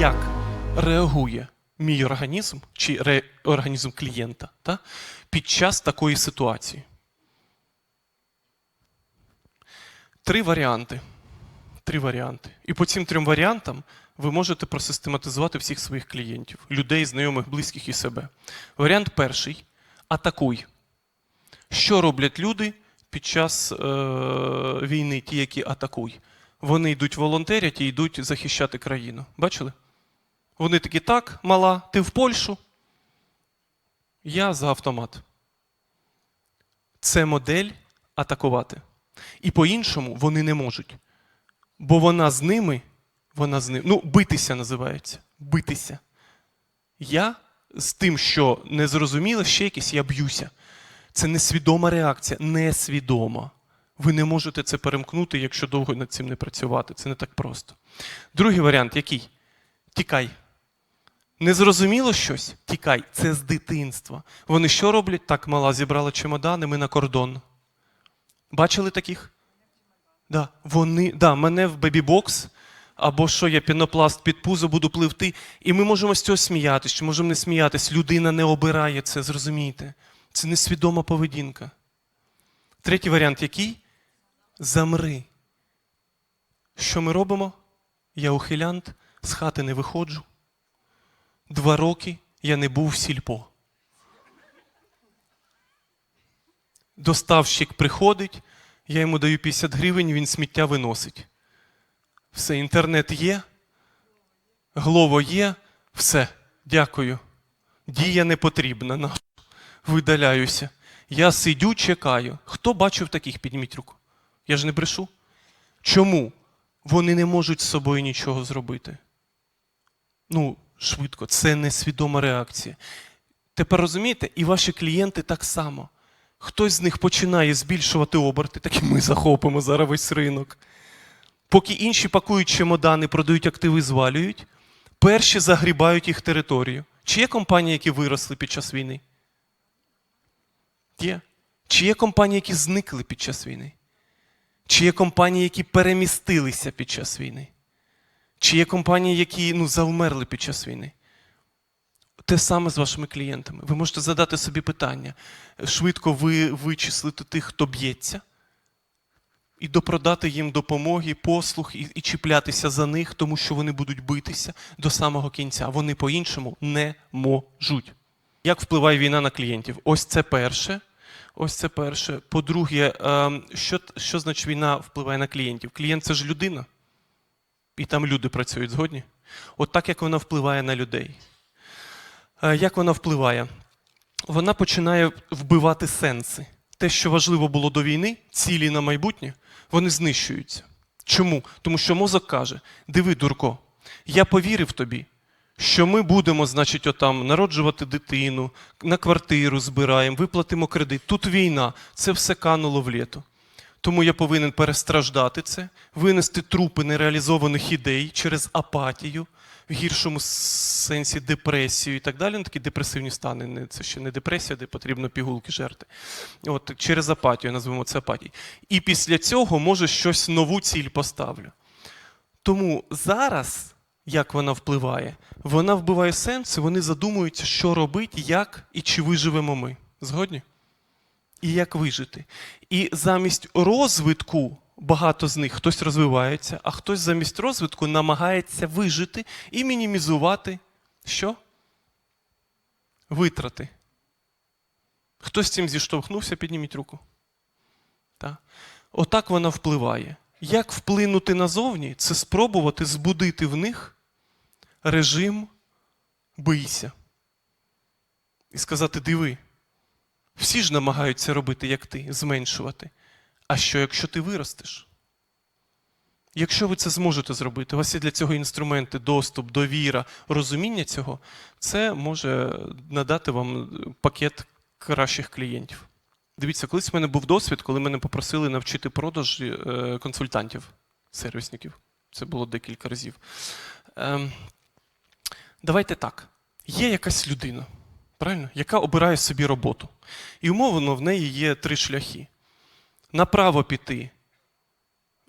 як реагує мій організм чи ре- організм клієнта та, під час такої ситуації. Три варіанти. Три варіанти. І по цим трьом варіантам ви можете просистематизувати всіх своїх клієнтів, людей, знайомих, близьких і себе. Варіант перший атакуй. Що роблять люди під час е, війни, ті, які атакуй? Вони йдуть волонтерять і йдуть захищати країну. Бачили? Вони такі, так, мала, ти в Польщу. Я за автомат. Це модель атакувати. І по-іншому вони не можуть. Бо вона з ними, вона з ними. Ну, битися називається. Битися. Я з тим, що не зрозуміло, ще якесь, я б'юся. Це несвідома реакція, несвідома. Ви не можете це перемкнути, якщо довго над цим не працювати. Це не так просто. Другий варіант який? Тікай. Не зрозуміло щось? Тікай. Це з дитинства. Вони що роблять? Так, мала зібрала чемодани, ми на кордон. Бачили таких? Да, вони, да, мене в бебі-бокс, або що я пінопласт під пузо буду пливти. І ми можемо з цього сміятися, чи можемо не сміятись. Людина не обирає це, зрозумійте. Це несвідома поведінка. Третій варіант який? Замри. Що ми робимо? Я ухилянт, з хати не виходжу. Два роки я не був в сільпо. Доставщик приходить, я йому даю 50 гривень, він сміття виносить. Все, інтернет є, глово є, все, дякую. Дія не потрібна. на- Видаляюся. Я сидю, чекаю. Хто бачив таких? Підніміть руку. Я ж не брешу. Чому? Вони не можуть з собою нічого зробити. Ну, швидко, це несвідома реакція. Тепер розумієте, і ваші клієнти так само. Хтось з них починає збільшувати оберти, так і ми захопимо зараз весь ринок. Поки інші пакують чемодани, продають активи, звалюють, перші загрібають їх територію. Чи є компанії, які виросли під час війни? Є. Чи є компанії, які зникли під час війни? Чи є компанії, які перемістилися під час війни? Чи є компанії, які ну, завмерли під час війни? Те саме з вашими клієнтами. Ви можете задати собі питання, швидко ви вичислити тих, хто б'ється, і допродати їм допомоги, послуг, і, і чіплятися за них, тому що вони будуть битися до самого кінця. Вони по-іншому не можуть. Як впливає війна на клієнтів? Ось це перше. Ось це перше. По-друге, ем, що, що значить війна впливає на клієнтів? Клієнт це ж людина. І там люди працюють згодні. От так як вона впливає на людей. Е, Як вона впливає? Вона починає вбивати сенси. Те, що важливо було до війни, цілі на майбутнє, вони знищуються. Чому? Тому що мозок каже: диви, дурко, я повірив тобі, що ми будемо, значить, отам народжувати дитину, на квартиру збираємо, виплатимо кредит. Тут війна, це все кануло в літо. Тому я повинен перестраждати це, винести трупи нереалізованих ідей через апатію, в гіршому сенсі депресію і так далі. Ну, такі депресивні стани. Це ще не депресія, де потрібно пігулки жерти. От, через апатію, назвемо це апатією. І після цього, може, щось нову ціль поставлю. Тому зараз, як вона впливає, вона вбиває сенси, вони задумуються, що робити, як і чи виживемо ми. Згодні? І як вижити. І замість розвитку багато з них хтось розвивається, а хтось замість розвитку намагається вижити і мінімізувати що? Витрати. Хтось з цим зіштовхнувся, підніміть руку. Так. Отак вона впливає. Як вплинути назовні, це спробувати збудити в них режим бийся. І сказати: диви, всі ж намагаються робити, як ти, зменшувати. А що, якщо ти виростеш? Якщо ви це зможете зробити, у вас є для цього інструменти, доступ, довіра, розуміння цього, це може надати вам пакет кращих клієнтів. Дивіться, колись в мене був досвід, коли мене попросили навчити продаж е, консультантів, сервісників. Це було декілька разів. Ем, давайте так. Є якась людина, правильно? яка обирає собі роботу. І умовно в неї є три шляхи. Направо піти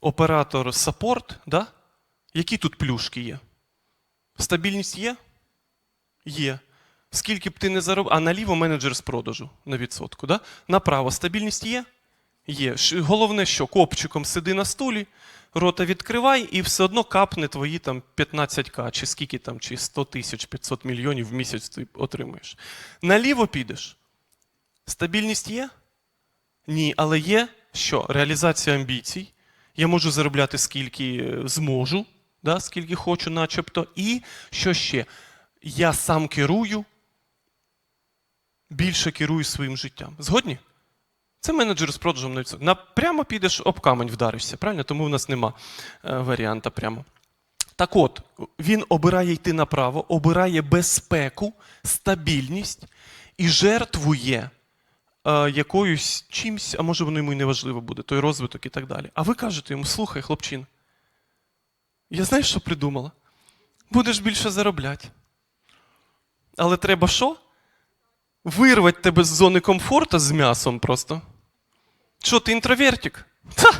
оператор саппорт, да? які тут плюшки є? Стабільність є? Є. Скільки б ти не заробив, а наліво менеджер з продажу на відсотку. Да? Направо стабільність є? Є. Головне, що копчиком сиди на стулі, рота відкривай, і все одно капне твої там 15к, чи скільки там, чи 100 тисяч, 500 мільйонів в місяць ти отримуєш. Наліво підеш. Стабільність є? Ні, але є що? Реалізація амбіцій. Я можу заробляти скільки зможу, да, скільки хочу, начебто. І що ще? Я сам керую, більше керую своїм життям. Згодні? Це менеджер з продажем прямо підеш об камень вдаришся, правильно? Тому в нас нема е, варіанта прямо. Так от, він обирає йти направо, обирає безпеку, стабільність і жертвує е, якоюсь чимсь, а може воно йому і не важливо буде, той розвиток і так далі. А ви кажете йому: слухай, хлопчин, я знаєш, що придумала? Будеш більше заробляти. Але треба що? Вирвати тебе з зони комфорту з м'ясом просто. Що, ти інтровертик? Та!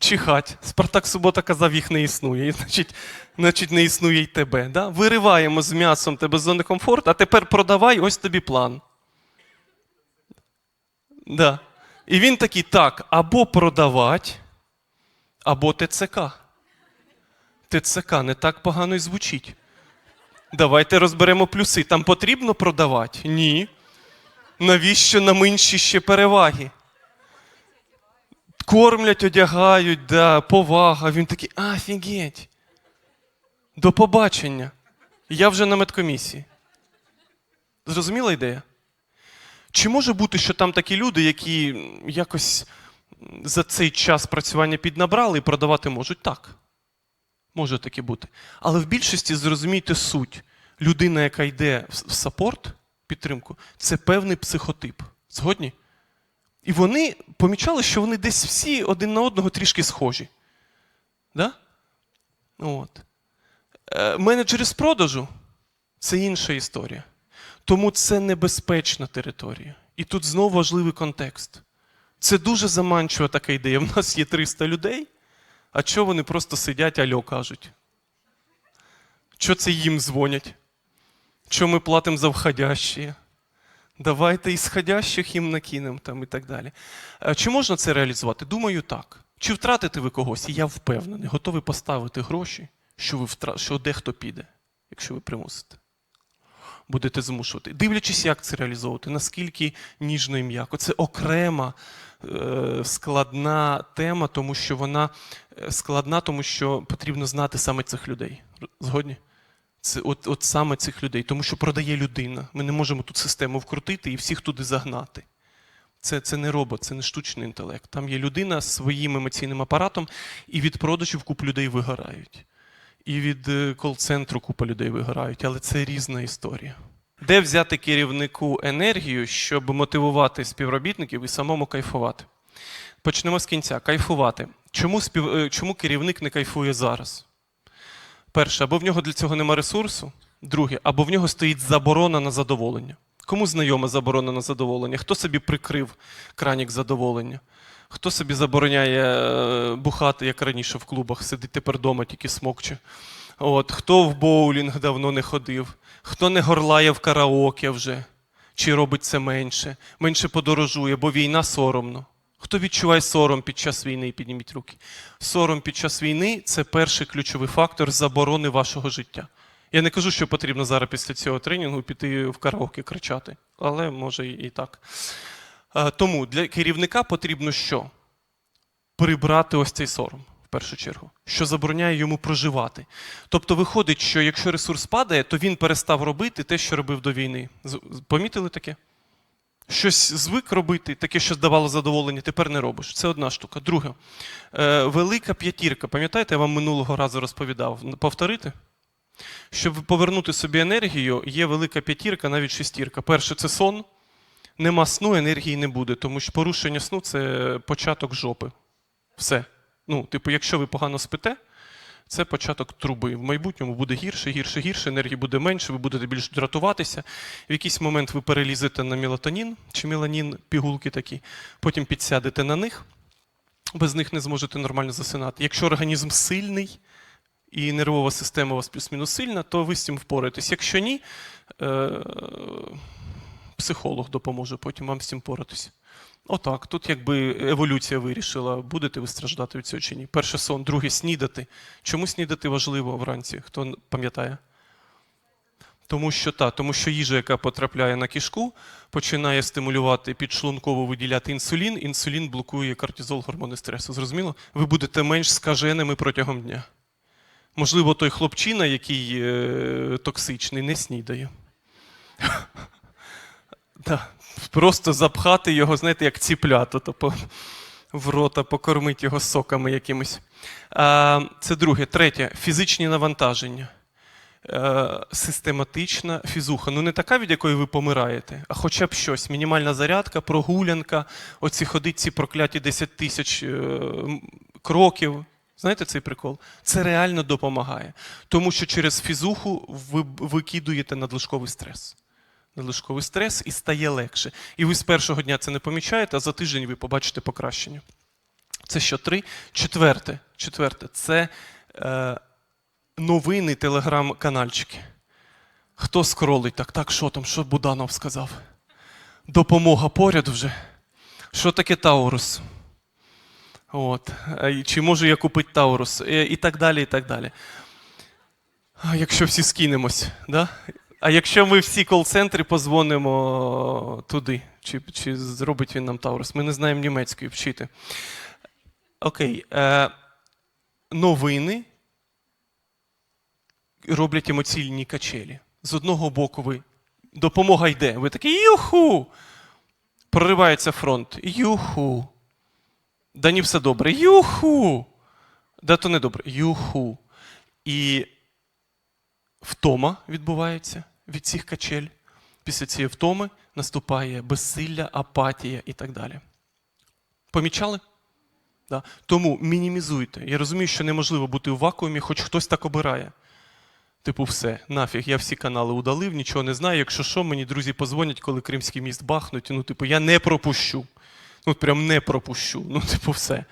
Чихать. Спартак Субота казав, їх не існує. Значить, значить, не існує й тебе. Да? Вириваємо з м'ясом тебе з зони комфорту, а тепер продавай, ось тобі план. Да. І він такий: так, або продавати, або ТЦК. ТЦК не так погано й звучить. Давайте розберемо плюси. Там потрібно продавати? Ні. Навіщо нам інші ще переваги? Кормлять, одягають, да, повага. Він такий, офігеть. До побачення. Я вже на медкомісії. Зрозуміла ідея? Чи може бути, що там такі люди, які якось за цей час працювання піднабрали і продавати можуть? Так. Може таке бути. Але в більшості зрозумійте суть. Людина, яка йде в саппорт, підтримку, це певний психотип. Згодні? І вони помічали, що вони десь всі один на одного трішки схожі. Да? От. Е, менеджери з продажу це інша історія. Тому це небезпечна територія. І тут знову важливий контекст. Це дуже заманчива така ідея. У нас є 300 людей, а чого вони просто сидять, альо кажуть? Що це їм дзвонять? Що ми платимо за входящі? Давайте ісходящих їм накинемо там і так далі. Е, Чи можна це реалізувати? Думаю, так. Чи втратите ви когось? Я впевнений, готовий поставити гроші, що, ви втра... що дехто піде, якщо ви примусите. Будете змушувати. Дивлячись, як це реалізовувати, наскільки ніжно і м'яко. Це окрема е, складна тема, тому що вона е, складна, тому що потрібно знати саме цих людей. Згодні? Це от, от саме цих людей, тому що продає людина. Ми не можемо тут систему вкрутити і всіх туди загнати. Це, це не робот, це не штучний інтелект. Там є людина з своїм емоційним апаратом, і від продажів купа людей вигорають. І від е, кол-центру купа людей вигорають, але це різна історія. Де взяти керівнику енергію, щоб мотивувати співробітників і самому кайфувати? Почнемо з кінця. Кайфувати. Чому, спів... е, Чому керівник не кайфує зараз? Перше, або в нього для цього нема ресурсу. Друге, або в нього стоїть заборона на задоволення. Кому знайома заборона на задоволення? Хто собі прикрив кранік задоволення? Хто собі забороняє е, бухати, як раніше в клубах, сидить тепер вдома, тільки смокче? От, хто в боулінг давно не ходив, хто не горлає в караоке вже, чи робить це менше, менше подорожує, бо війна соромно. Хто відчуває сором під час війни, підніміть руки. Сором під час війни це перший ключовий фактор заборони вашого життя. Я не кажу, що потрібно зараз після цього тренінгу піти в караоке кричати, але може і так. Е, Тому для керівника потрібно що? Прибрати ось цей сором в першу чергу, що забороняє йому проживати. Тобто виходить, що якщо ресурс падає, то він перестав робити те, що робив до війни. Помітили таке? Щось звик робити, таке, що здавало задоволення, тепер не робиш. Це одна штука. Друга, е, велика п'ятірка. Пам'ятаєте, я вам минулого разу розповідав. Повторити? Щоб повернути собі енергію, є велика п'ятірка, навіть шестірка. Перше це сон. Нема сну, енергії не буде, тому що порушення сну це початок жопи. Все. Ну, типу, якщо ви погано спите, це початок труби. В майбутньому буде гірше, гірше, гірше, енергії буде менше, ви будете більш дратуватися. В якийсь момент ви перелізете на мелатонін чи меланін, пігулки такі, потім підсядете на них, без них не зможете нормально засинати. Якщо організм сильний і нервова система у вас плюс-мінус сильна, то ви з цим впораєтесь. Якщо ні, е, психолог допоможе потім вам з цим поратись. Отак, тут якби еволюція вирішила, будете ви страждати від цього чи ні. Перше сон, друге снідати. Чому снідати важливо вранці? Хто пам'ятає? Тому що та, тому що їжа, яка потрапляє на кишку, починає стимулювати підшлунково виділяти інсулін. Інсулін блокує кортизол, гормони стресу. Зрозуміло? Ви будете менш скаженими протягом дня. Можливо, той хлопчина, який е, токсичний, не снідає. Просто запхати його, знаєте, як ціплято, тобто в рота покормити його соками якимось. Це друге. Третє фізичні навантаження. Е, систематична фізуха. Ну, не така, від якої ви помираєте, а хоча б щось. Мінімальна зарядка, прогулянка, оці ходить ці прокляті 10 тисяч е, кроків. Знаєте цей прикол? Це реально допомагає. Тому що через фізуху ви викидуєте надлишковий стрес. Надлишковий стрес і стає легше. І ви з першого дня це не помічаєте, а за тиждень ви побачите покращення. Це що три? Четверте. Четверте це е, новини телеграм-канальчики. Хто скролить так? Так, що там? Що Буданов сказав? Допомога поряд вже. Що таке Таурус? От. Чи можу я купити Таурус? І, і так далі, і так далі. Якщо всі скинемось, да? А якщо ми всі кол-центри позвонимо туди, чи, чи зробить він нам Таурус? Ми не знаємо німецької вчити. Окей. Е, новини роблять емоційні качелі. З одного боку, ви допомога йде. Ви такі юху! Проривається фронт. Юху. Да ні, все добре. Юху. Да то не добре. Юху. І втома відбувається від цих качель. Після цієї втоми наступає безсилля, апатія і так далі. Помічали? Да. Тому мінімізуйте. Я розумію, що неможливо бути в вакуумі, хоч хтось так обирає. Типу, все, нафіг, я всі канали удалив, нічого не знаю. Якщо що, мені друзі позвонять, коли Кримський міст бахнуть. Ну, типу, я не пропущу. Ну, прям не пропущу. Ну, типу, все.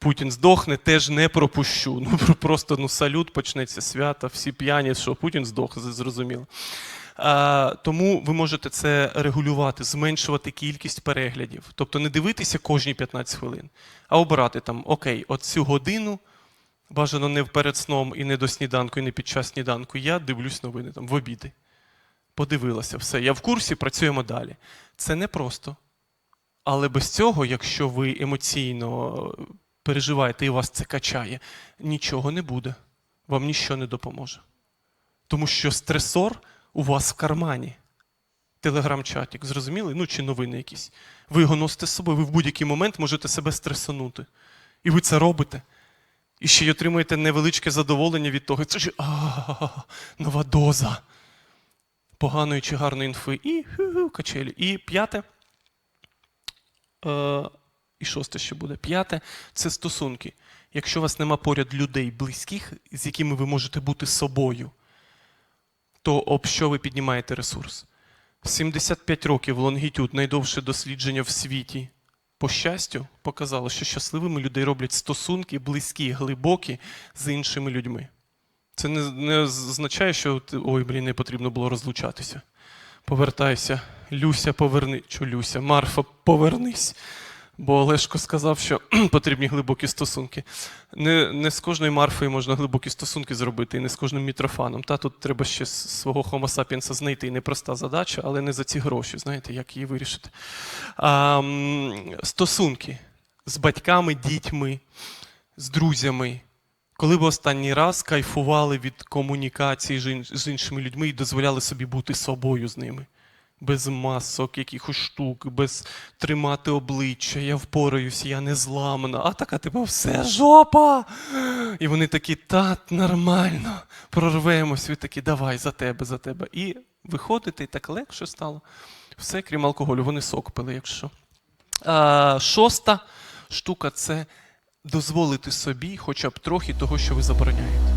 Путін здохне, теж не пропущу. Ну, просто ну, салют, почнеться свято, всі п'яні, що Путін здох, зрозуміло. А, тому ви можете це регулювати, зменшувати кількість переглядів. Тобто не дивитися кожні 15 хвилин, а обирати там, окей, от цю годину, бажано не перед сном і не до сніданку, і не під час сніданку. Я дивлюсь новини там в обіди. Подивилася, все, я в курсі, працюємо далі. Це непросто. Але без цього, якщо ви емоційно переживаєте і вас це качає, нічого не буде. Вам нічого не допоможе. Тому що стресор у вас в кармані. Телеграм-чатик, зрозуміли? Ну, чи новини якісь. Ви його носите з собою, ви в будь-який момент можете себе стресанути. І ви це робите. І ще й отримуєте невеличке задоволення від того. Це ж нова доза поганої чи гарної інфи. І качелі. І п'яте. Е, і шосте ще буде. П'яте це стосунки. Якщо у вас нема поряд людей близьких, з якими ви можете бути собою, то об що ви піднімаєте ресурс? 75 років лонгітюд, найдовше дослідження в світі по щастю, показало, що щасливими людей роблять стосунки близькі, глибокі з іншими людьми. Це не, не означає, що ой, блін, не потрібно було розлучатися. Повертайся, Люся, поверни. Чо Люся, Марфа, повернись. Бо Олешко сказав, що потрібні глибокі стосунки. Не, не з кожною Марфою можна глибокі стосунки зробити, і не з кожним мітрофаном. Та тут треба ще свого Homo sapiens знайти. І непроста задача, але не за ці гроші. Знаєте, як її вирішити. А, стосунки з батьками, дітьми, з друзями. Коли ви останній раз кайфували від комунікації з іншими людьми і дозволяли собі бути собою з ними? Без масок, якихось штук, без тримати обличчя, я впораюсь, я не зламана. А така, типу, все жопа. І вони такі, та нормально, прорвемось. Ви такі, давай за тебе, за тебе. І виходите, і так легше стало. Все, крім алкоголю, вони сок пили, якщо. А, шоста штука це дозволити собі хоча б трохи того, що ви забороняєте.